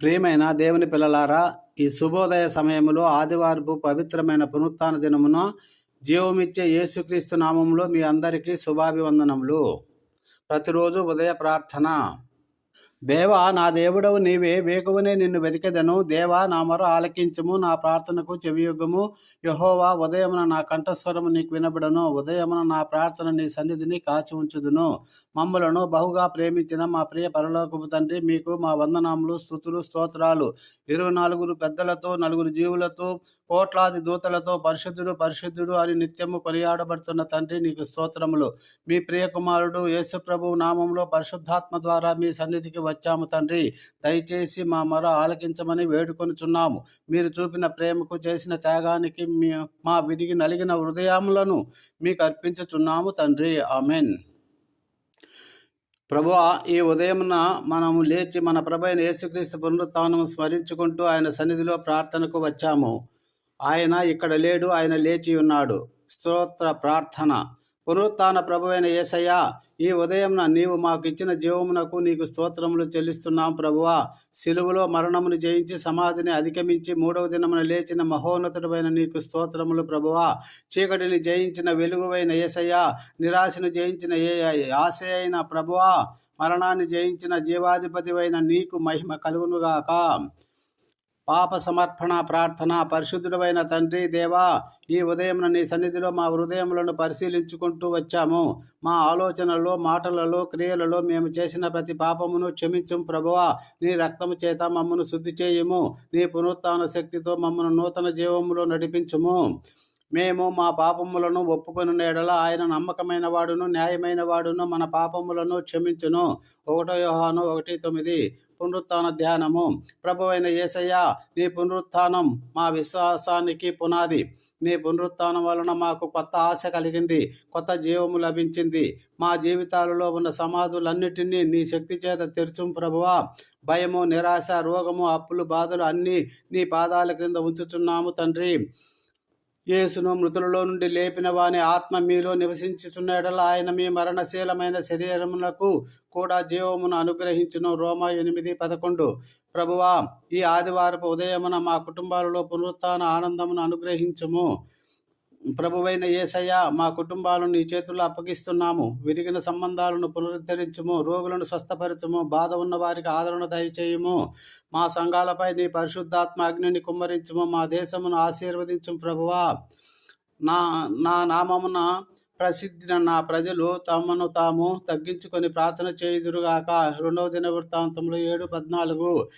ప్రియమైన దేవుని పిల్లలారా ఈ శుభోదయ సమయంలో ఆదివారపు పవిత్రమైన పునరుత్న దినమున జీవమిచ్చే యేసుక్రీస్తు నామంలో మీ అందరికీ శుభాభివందనములు. ప్రతిరోజు ఉదయ ప్రార్థన. దేవా నా దేవుడవు నీవే వేకువనే నిన్ను వెతికెదను. దేవా నా మొర ఆలకించము నా ప్రార్థనకు చెవియుగము యహోవా ఉదయమున నా కంఠస్వరము నీకు వినబడను. ఉదయమున నా ప్రార్థన నీ సన్నిధిని కాచి ఉంచుదును. మమ్మలను బహుగా ప్రేమించిన మా ప్రియ పరలోకపు తండ్రి మీకు మా వందనాములు స్థుతులు స్తోత్రాలు. ఇరవై నాలుగురు పెద్దలతో నలుగురు జీవులతో కోట్లాది దూతలతో పరిశుద్ధుడు పరిశుద్ధుడు అని నిత్యము కొనియాడబడుతున్న తండ్రి నీకు స్తోత్రములు. మీ ప్రియ కుమారుడు యేసుప్రభు నామంలో పరిశుద్ధాత్మ ద్వారా మీ సన్నిధికి వచ్చాము తండ్రి. దయచేసి మా మొర ఆలకించమని వేడుకొనుచున్నాము. మీరు చూపిన ప్రేమకు చేసిన త్యాగానికి మా విరిగి నలిగిన హృదయములను మీకు అర్పించుచున్నాము తండ్రి. ఆమెన్. ప్రభు ఈ ఉదయమున మనము లేచి మన ప్రభైన యేసుక్రీస్తు పునరుత్నం స్మరించుకుంటూ ఆయన సన్నిధిలో ప్రార్థనకు వచ్చాము. ఆయన ఇక్కడ లేడు ఆయన లేచి ఉన్నాడు. స్తోత్ర ప్రార్థన. పునరుత్న ప్రభువైన ఏసయ్య ఈ ఉదయం నీవు మాకు ఇచ్చిన జీవమునకు నీకు స్తోత్రములు చెల్లిస్తున్నాం ప్రభువా. సిలువలో మరణమును జయించి సమాధిని అధిగమించి మూడవ దినమున లేచిన మహోన్నతుడమైన నీకు స్తోత్రములు ప్రభువా. చీకటిని జయించిన వెలుగువైన ఏసయ్య నిరాశను జయించిన ఏ ఆశ అయిన ప్రభువా. మరణాన్ని జయించిన జీవాధిపతివైన నీకు మహిమ కలుగునుగాక. పాప సమర్పణ ప్రార్థన పరిశుద్ధుడమైన తండ్రి దేవా ఈ ఉదయం నీ సన్నిధిలో మా హృదయములను పరిశీలించుకుంటూ వచ్చాము. మా ఆలోచనలో మాటలలో క్రియలలో మేము చేసిన ప్రతి పాపమును క్షమించం ప్రభువా. నీ రక్తము చేత మమ్మను శుద్ధి చేయము. నీ పునరుత్న శక్తితో మమ్మను నూతన జీవములో నడిపించుము. మేము మా పాపములను ఒప్పుకొని ఎడల ఆయన నమ్మకమైన వాడును న్యాయమైన వాడును మన పాపములను క్షమించును. ఒకటో యోహాను ఒకటి తొమ్మిది. పునరుత్న ధ్యానము. ప్రభు అయిన ఏసయ్య నీ పునరుత్నం మా విశ్వాసానికి పునాది. నీ పునరుత్నం వలన మాకు కొత్త ఆశ కలిగింది కొత్త జీవము లభించింది. మా జీవితాలలో ఉన్న సమాధులన్నిటినీ నీ శక్తి చేత తెరుచు ప్రభువా. భయము నిరాశ రోగము అప్పులు బాధలు అన్నీ నీ పాదాల క్రింద ఉంచుచున్నాము తండ్రి. యేసును మృతులలో నుండి లేపిన వాని ఆత్మ మీలో నివసించుచున్నడల ఆయన మీ మరణశీలమైన శరీరమునకు కూడా జీవమును అనుగ్రహించును. రోమా ఎనిమిది పదకొండు. ప్రభువా ఈ ఆదివారపు ఉదయమున మా కుటుంబాలలో పునరుత్న ఆనందమును అనుగ్రహించుము. ప్రభువైన ఏసయ్య మా కుటుంబాలను నీ చేతుల్లో అప్పగిస్తున్నాము. విరిగిన సంబంధాలను పునరుద్ధరించుము. రోగులను స్వస్థపరచము. బాధ ఉన్న వారికి ఆదరణ దయచేయము. మా సంఘాలపై నీ పరిశుద్ధాత్మ అగ్నిని కుమ్మరించుము. మా దేశమును ఆశీర్వదించు ప్రభువా. నా నా నామమున ప్రసిద్ధిన నా ప్రజలు తమను తాము తగ్గించుకొని ప్రార్థన చేయుదురుగాక. రెండవ దిన వృత్తాంతంలో ఏడు పద్నాలుగు.